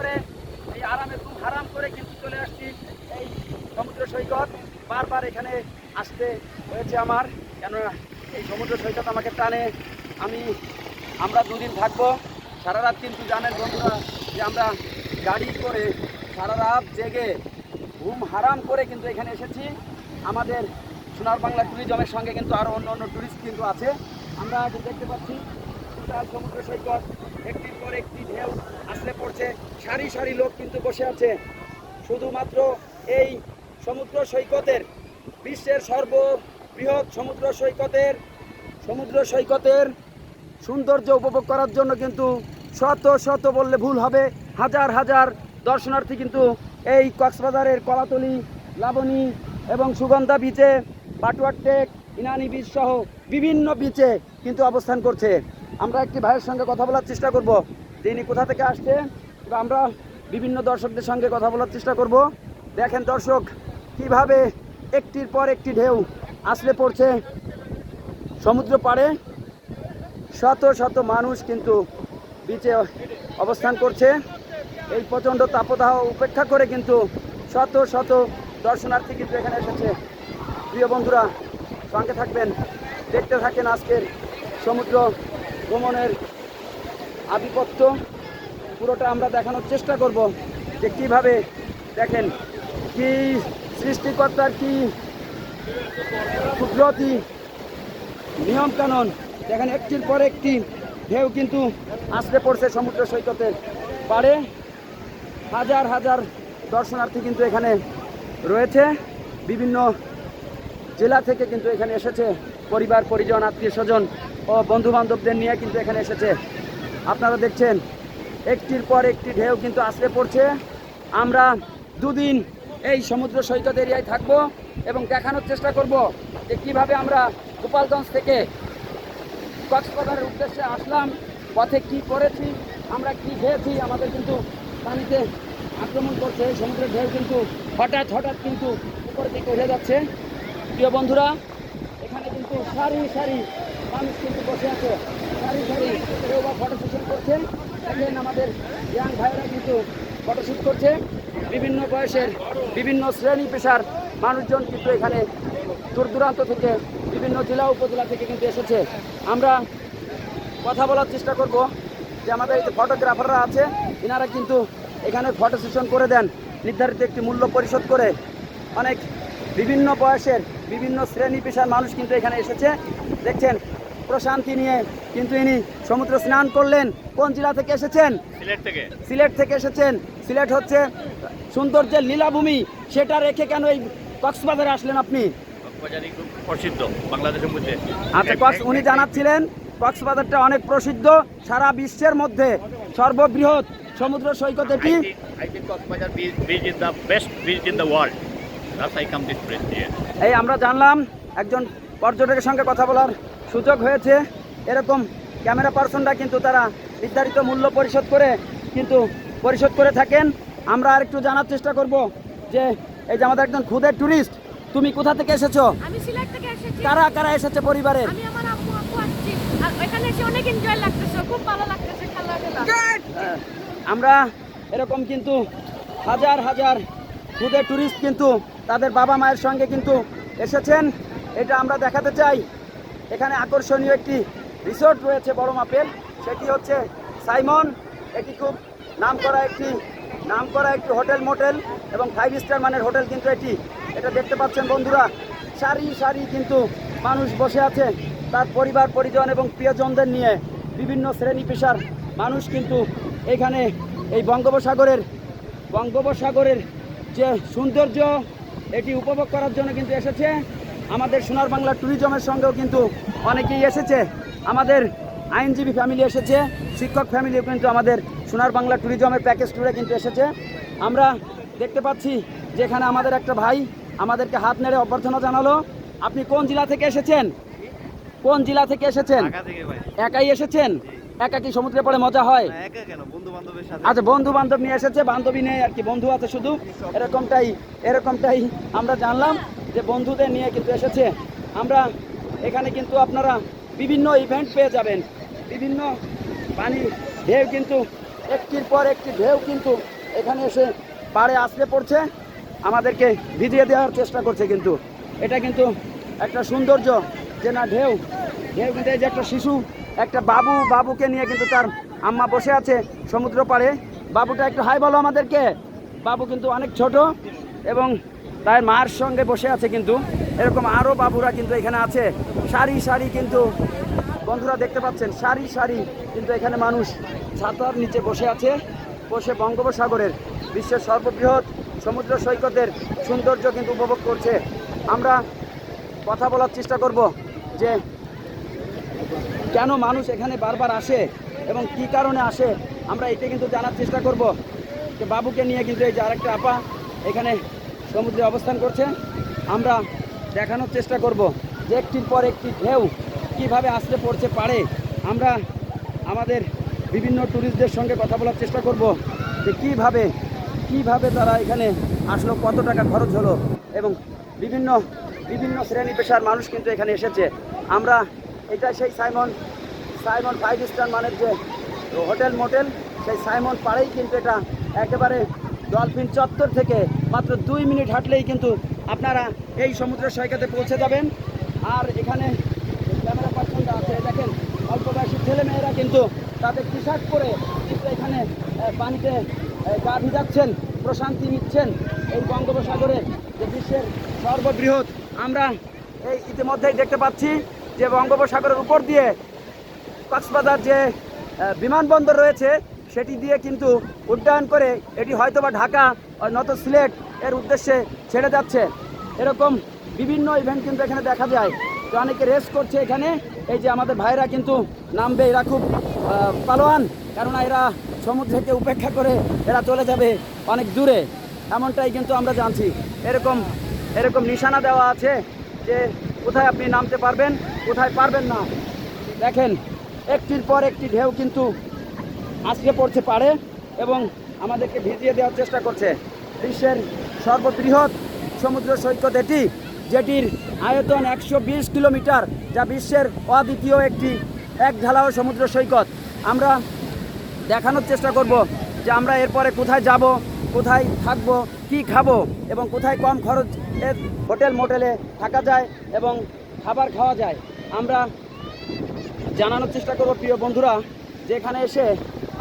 করে, এই আরামে ঘুম হারাম করে কিন্তু চলে আসছি এই সমুদ্র সৈকত। বারবার এখানে আসতে হয়েছে আমার, কেননা এই সমুদ্র সৈকত আমাকে টানে। আমি, আমরা দুদিন থাকব, সারা রাত কিন্তু জানেন বন্ধুরা যে আমরা গাড়ি করে সারা রাত জেগে ঘুম হারাম করে কিন্তু এখানে এসেছি। আমাদের সোনার বাংলা ট্যুরিজমের সঙ্গে কিন্তু আরও অন্য অন্য ট্যুরিস্ট কিন্তু আছে। আমরা দেখতে পাচ্ছি সমুদ্র সৈকত। একটির পর একটি ঢেউ আসলে পড়ছে। সারি সারি লোক কিন্তু বসে আছে। শুধুমাত্র এই সমুদ্র সৈকতের, বিশ্বের সর্ববৃহৎ সমুদ্র সৈকতের সমুদ্র সৈকতের সৌন্দর্য উপভোগ করার জন্য কিন্তু শত শত বললে ভুল হবে। হাজার হাজার দর্শনার্থী কিন্তু এই কক্সবাজারের কলাতলি, লাবণী এবং সুগন্ধা বিচে পাটুয়ারটেক ইনানি বিচ সহ বিভিন্ন বিচে কিন্তু অবস্থান করছে। আমরা একটি ভাইয়ের সঙ্গে কথা বলার চেষ্টা করব। তিনি কোথা থেকে আসছে আমরা বিভিন্ন দর্শকদের সঙ্গে কথা বলার চেষ্টা করব। দেখেন দর্শক, কীভাবে একটির পর একটি ঢেউ আসলে পড়ছে সমুদ্র পাড়ে। শত শত মানুষ কিন্তু বিচে অবস্থান করছে। এই প্রচণ্ড তাপদাহ উপেক্ষা করে কিন্তু শত শত দর্শনার্থী কিন্তু এখানে এসেছে। প্রিয় বন্ধুরা, সঙ্গে থাকবেন, দেখতে থাকেন আজকের সমুদ্র ভ্রমণের আধিপত্য পুরোটা আমরা দেখানোর চেষ্টা করব যে কীভাবে দেখেন কি সৃষ্টিকর্তার কি কুদরতি নিয়ম কানুন দেখেন একটির পর একটি ঢেউ কিন্তু আসতে পড়ছে সমুদ্র সৈকতের পারে হাজার হাজার দর্শনার্থী কিন্তু এখানে রয়েছে। বিভিন্ন জেলা থেকে কিন্তু এখানে এসেছে পরিবার, পরিজন, আত্মীয় স্বজন। ও বন্ধু বান্ধবদের নিয়ে কিন্তু এখানে এসেছে। আপনারা দেখছেন, একটির পর একটি ঢেউ কিন্তু আসতে পড়ছে। আমরা দুদিন এই সমুদ্র সৈকত এরিয়ায় থাকব এবং দেখানোর চেষ্টা করব যে কীভাবে আমরা গোপালগঞ্জ থেকে কক্সবাজারের উদ্দেশ্যে আসলাম, পথে কি করেছি, আমরা কি খেয়েছি, আমাদের কিন্তু পানিতে আক্রমণ করছে। সমুদ্রের ঢেউ কিন্তু হঠাৎ হঠাৎ কিন্তু উপরের দিকে উঠে যাচ্ছে। প্রিয় বন্ধুরা, এখানে কিন্তু সারি সারি মানুষ কিন্তু বসে আছে। সারি সারি কেউ বা ফটো সেশন করছে দেখেন আমাদের ইয়াং ভাইয়েরা কিন্তু ফটোশ্যুট করছে। বিভিন্ন বয়সের বিভিন্ন শ্রেণি পেশার মানুষজন কিন্তু এখানে দূর দূরান্ত থেকে, বিভিন্ন জেলা উপজেলা থেকে কিন্তু এসেছে। আমরা কথা বলার চেষ্টা করব যে আমাদের এই ফটোগ্রাফাররা আছে এনারা কিন্তু এখানে ফটো সেশন করে দেন। নির্ধারিত একটি মূল্য পরিশোধ করে অনেক বিভিন্ন বয়সের বিভিন্ন শ্রেণি পেশার মানুষ কিন্তু এখানে এসেছে। দেখছেন প্রশান্তি নিয়ে কিন্তু ইনি সমুদ্র স্নান করলেন। কোন জেলা থেকে এসেছেন? সিলেট থেকে। সিলেট থেকে এসেছেন। সিলেট হচ্ছে সৌন্দর্যের লীলাভূমি। সেটা রেখে কেন এই কক্সবাজারে আসলেন আপনি? প্রসিদ্ধ বাংলাদেশের মধ্যে। আচ্ছা উনি জানাচ্ছিলেন কক্সবাজারটা অনেক প্রসিদ্ধ। সারা বিশ্বের মধ্যে সর্ববৃহৎ সমুদ্র সৈকত এটি। এই আমরা জানলাম একজন পর্যটকের সঙ্গে কথা বলার সুযোগ হয়েছে। এরকম ক্যামেরা পার্সনরা কিন্তু তারা নির্ধারিত মূল্য পরিশোধ করে কিন্তু পরিশোধ করে থাকেন। আমরা আরেকটু জানার চেষ্টা করব যে এই যে আমাদের একজন খুদের ট্যুরিস্ট তুমি কোথা থেকে এসেছ? আমি সিলেট থেকে এসেছি। কারা কারা এসেছে পরিবারের? আমি আমার আম্মু আপু আসছি। আর এখানে এসে অনেক এনজয় লাগতেছে খুব ভালো লাগতেছে খেলাধুলা আমরা এরকম কিন্তু হাজার হাজার খুদে ট্যুরিস্ট কিন্তু তাদের বাবা মায়ের সঙ্গে কিন্তু এসেছেন। এটা আমরা দেখাতে চাই। এখানে আকর্ষণীয় একটি রিসোর্ট রয়েছে বড় মাপের। সেটি হচ্ছে সাইমন। এটি খুব নামকরা একটি নামকরা একটি হোটেল মোটেল এবং ফাইভ স্টার মানের হোটেল কিন্তু এটি। এটা দেখতে পাচ্ছেন বন্ধুরা, সারি সারি কিন্তু মানুষ বসে আছে। তার পরিবার, পরিজন এবং প্রিয়জনদের নিয়ে বিভিন্ন শ্রেণি পেশার মানুষ কিন্তু এখানে এই বঙ্গোপসাগরের বঙ্গোপসাগরের যে সৌন্দর্য, এটি উপভোগ করার জন্য কিন্তু এসেছে। আমাদের সোনার বাংলা ট্যুরিজমের সঙ্গেও কিন্তু অনেকেই এসেছে। আমাদের আইনজীবী ফ্যামিলি এসেছে শিক্ষক ফ্যামিলিও কিন্তু আমাদের সোনার বাংলা ট্যুরিজমের প্যাকেজ ট্যুরে কিন্তু এসেছে। আমরা দেখতে পাচ্ছি যে এখানে আমাদের একটা ভাই আমাদেরকে হাত নেড়ে অভ্যর্থনা জানালো। আপনি কোন জেলা থেকে এসেছেন? কোন জেলা থেকে এসেছেন? একাই এসেছেন? একা কি সমুদ্রে পড়ে মজা হয়? আচ্ছা বন্ধু বান্ধব নিয়ে এসেছে বান্ধবী নেই আর কি বন্ধু আছে শুধু। এরকমটাই এরকমটাই আমরা জানলাম। যে বন্ধুদের নিয়ে কিন্তু এসেছে। আমরা এখানে কিন্তু আপনারা বিভিন্ন ইভেন্ট পেয়ে যাবেন। বিভিন্ন পানির ঢেউ কিন্তু, একটির পর একটি ঢেউ কিন্তু এখানে এসে পাড়ে আসলে পড়ছে। আমাদেরকে ভিজিয়ে দেওয়ার চেষ্টা করছে কিন্তু। এটা কিন্তু একটা সৌন্দর্য যে না ঢেউ ঢেউ কিন্তু যে একটা শিশু, একটা বাবু, বাবুকে নিয়ে কিন্তু তার আম্মা বসে আছে সমুদ্র পাড়ে। বাবুটা একটু হাই বলো আমাদেরকে। বাবু কিন্তু অনেক ছোট এবং তার মার সঙ্গে বসে আছে কিন্তু। এরকম আরও বাবুরা কিন্তু এখানে আছে। সারি সারি কিন্তু বন্ধুরা দেখতে পাচ্ছেন, সারি সারি কিন্তু এখানে মানুষ ছাতার নিচে বসে আছে। বসে বঙ্গোপসাগরের বিশ্বের সর্ববৃহৎ সমুদ্র সৈকতের সৌন্দর্য কিন্তু উপভোগ করছে। আমরা কথা বলার চেষ্টা করব যে কেন মানুষ এখানে বারবার আসে এবং কি কারণে আসে, আমরা এটা কিন্তু জানার চেষ্টা করব। যে বাবুকে নিয়ে কিন্তু এই যে আরেকটা আপা এখানে সমুদ্রে অবস্থান করছে। আমরা দেখানোর চেষ্টা করব যে একটির পর একটি ঢেউ কীভাবে আসতে পড়ছে পারে আমরা আমাদের বিভিন্ন ট্যুরিস্টদের সঙ্গে কথা বলার চেষ্টা করব যে কীভাবে কীভাবে তারা এখানে আসলো, কত টাকা খরচ হলো এবং বিভিন্ন বিভিন্ন শ্রেণি পেশার মানুষ কিন্তু এখানে এসেছে। আমরা এটা সেই সাইমন সাইমন ফাইভ স্টার মানের যে হোটেল মোটেল সেই সাইমন পাড়েই কিন্তু এটা একেবারে ডলফিন চত্বর থেকে মাত্র দুই মিনিট হাঁটলেই কিন্তু আপনারা এই সমুদ্র সৈকতে পৌঁছে যাবেন। আর এখানে ক্যামেরা পার্সনটা আছে দেখেন, অল্প বয়সী ছেলেমেয়েরা কিন্তু তাদের শার্ট পরে কিন্তু এখানে পানিতে গা ভিজাচ্ছেন, প্রশান্তি নিচ্ছেন এই বঙ্গোপসাগরে। যে বিশ্বের সর্ববৃহৎ আমরা এই ইতিমধ্যেই দেখতে পাচ্ছি যে বঙ্গোপসাগরের উপর দিয়ে কক্সবাজার যে বিমানবন্দর রয়েছে সেটি দিয়ে কিন্তু উড্ডয়ন করে এটি হয়তোবা ঢাকা নত সিলেট এর উদ্দেশ্যে ছেড়ে যাচ্ছে। এরকম বিভিন্ন ইভেন্ট কিন্তু এখানে দেখা যায়। তো অনেকে রেস করছে এখানে। এই যে আমাদের ভাইরা কিন্তু নামবে এরা খুব পালোয়ান। কেননা এরা সমুদ্রকে উপেক্ষা করে এরা চলে যাবে অনেক দূরে। এমনটাই কিন্তু আমরা জানছি। এরকম এরকম নিশানা দেওয়া আছে যে কোথায় আপনি নামতে পারবেন, কোথায় পারবেন না। দেখেন, একটির পর একটি ঢেউ কিন্তু আজকে পড়ছে পারে এবং আমাদেরকে ভিজিয়ে দেওয়ার চেষ্টা করছে। বিশ্বের সর্ববৃহৎ সমুদ্র সৈকত এটি, যেটির আয়তন একশো বিশ কিলোমিটার, যা বিশ্বের অদ্বিতীয় একটি এক ঢালাও সমুদ্র সৈকত। আমরা দেখানোর চেষ্টা করব যে আমরা এরপরে কোথায় যাব, কোথায় থাকব, কি খাব এবং কোথায় কম খরচ হোটেল মোটেলে থাকা যায় এবং খাবার খাওয়া যায়। আমরা জানানোর চেষ্টা করব, প্রিয় বন্ধুরা যে এখানে এসে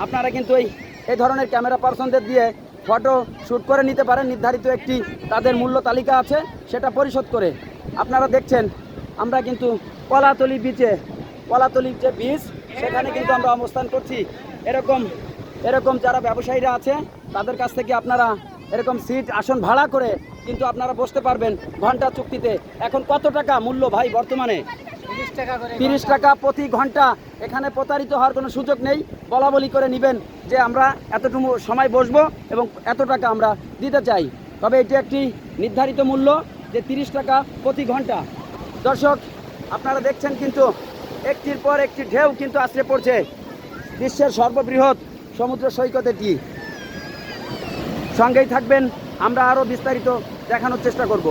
আপনারা কিন্তু এই এই ধরনের ক্যামেরা পার্সনদের দিয়ে ফটো শ্যুট করে নিতে পারেন। নির্ধারিত একটি তাদের মূল্য তালিকা আছে, সেটা পরিশোধ করে। আপনারা দেখছেন, আমরা কিন্তু কলাতলি বিচে কলাতলি যে বিচ সেখানে কিন্তু আমরা অবস্থান করছি। এরকম এরকম যারা ব্যবসায়ীরা আছে, তাদের কাছ থেকে আপনারা এরকম সিট আসন ভাড়া করে কিন্তু আপনারা বসতে পারবেন ঘণ্টা চুক্তিতে। এখন কত টাকা মূল্য ভাই বর্তমানে? তিরিশ টাকা প্রতি ঘণ্টা। এখানে প্রতারিত হওয়ার কোনো সুযোগ নেই। বলা বলি করে নেবেন যে আমরা এতটুকু সময় বসবো এবং এত টাকা আমরা দিতে চাই। তবে এটি একটি নির্ধারিত মূল্য যে তিরিশ টাকা প্রতি ঘণ্টা। দর্শক আপনারা দেখছেন কিন্তু একটির পর একটি ঢেউ কিন্তু আশ্রে পড়ছে। বিশ্বের সর্ববৃহৎ সমুদ্র সৈকত এটি। সঙ্গেই থাকবেন আমরা আরও বিস্তারিত দেখানোর চেষ্টা করব।